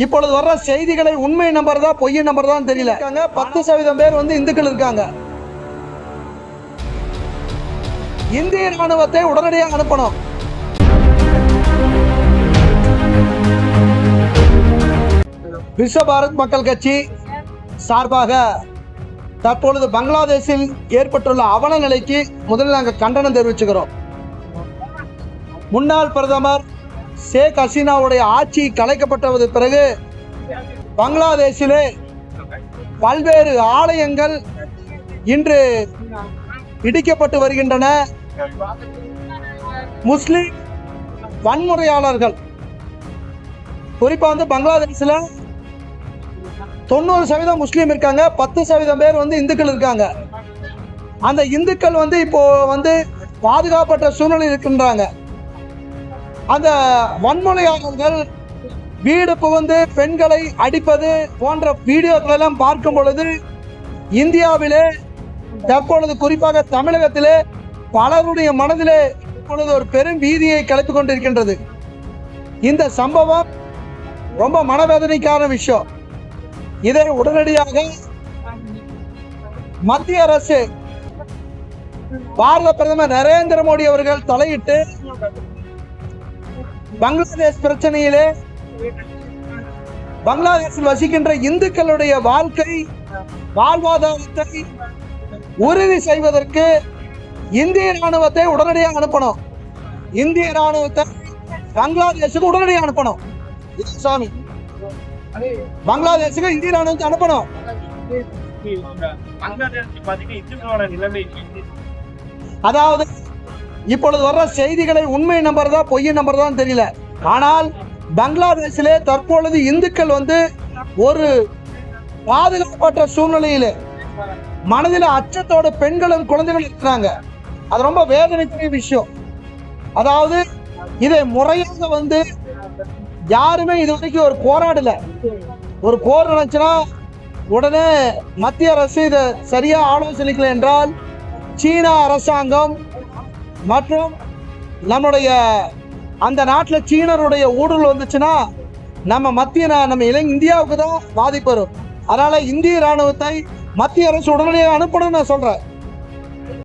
இப்பொழுது வர்ற செய்திகளை உண்மை நம்பர் தான் பொய்ய நம்பர் தான் தெரியல பத்து சதவீதம் பேர் வந்து இந்துக்கள் இருக்காங்க. இந்திய ராணுவத்தை உடனடியாக அனுப்பணும். விஸ்வ பாரத் மக்கள் கட்சி சார்பாக தற்பொழுது பங்களாதேஷில் ஏற்பட்டுள்ள அவல நிலைக்கு முதலில் நாங்கள் கண்டனம் தெரிவிச்சுக்கிறோம். முன்னாள் பிரதமர் ஷேக் ஹசீனாவுடைய ஆட்சி கலைக்கப்பட்டது பிறகு பங்களாதேஷிலே பல்வேறு ஆலயங்கள் இன்று இடிக்கப்பட்டு வருகின்றன. முஸ்லிம் வன்முறையாளர்கள் குறிப்பாக வந்து பங்களாதேஷில் தொண்ணூறு சதவீதம் முஸ்லீம் இருக்காங்க பத்து சதவீதம் பேர் வந்து இந்துக்கள் இருக்காங்க. அந்த இந்துக்கள் வந்து இப்போ வந்து பாதுகாப்பற்ற சூழ்நிலை இருக்கின்றாங்க. அந்த வன்முறையாளர்கள் வீடு புகுந்து பெண்களை அடிப்பது போன்ற வீடியோக்கள் எல்லாம் பார்க்கும் பொழுது இந்தியாவிலே தற்பொழுது குறிப்பாக தமிழகத்திலே பலருடைய மனதிலே இப்பொழுது ஒரு பெரும் பீதியை கிளப்பிக் கொண்டிருக்கின்றது. இந்த சம்பவம் ரொம்ப மனவேதனைக்கான விஷயம். இதை உடனடியாக மத்திய அரசு பாரத பிரதமர் நரேந்திர மோடி அவர்கள் தலையிட்டு பங்களாதேஷ் பிரச்சனையிலே பங்களாதேஷில் வசிக்கின்ற இந்துக்களுடைய வாழ்க்கை வாழ்வாதாரத்தை உறுதி செய்வதற்கு இந்திய ராணுவத்தை உடனடியாக அனுப்பணும். இந்திய ராணுவத்தை பங்களாதேஷுக்கு உடனடியாக அனுப்பணும். சாமி. பங்களாதேஷுக்கு இந்திய ராணுவத்தை அனுப்பணும். அதாவது இப்பொழுது வர்ற செய்திகளை உண்மை நம்பர் தான் பொய் நம்பர் தான் தெரியல. ஆனால் பங்களாதேஷிலே தற்பொழுது இந்துக்கள் வந்து ஒரு பாதுகாப்பற்ற சூழ்நிலையிலே மனதில் அச்சத்தோட பெண்களும் குழந்தைகளும் இருக்கிறாங்க. அது ரொம்ப வேதனைக்குரிய விஷயம். அதாவது இதை முறையாக வந்து யாருமே இது வரைக்கும் ஒரு போராடல. ஒரு போர் நடந்துச்சுன்னா உடனே மத்திய அரசு இதை சரியா ஆலோசனைக்கல என்றால் சீனா அரசாங்கம் மற்றும் நம்முடைய அந்த நாட்டில் சீனருடைய ஊடுருவல் வந்துச்சுன்னா நம்ம மத்திய நம்ம இளை இந்தியாவுக்கு தான் பாதிப்பு வரும். அதனால் இந்திய ராணுவத்தை மத்திய அரசு உடனடியாக அனுப்பணும்னு நான் சொல்கிறேன்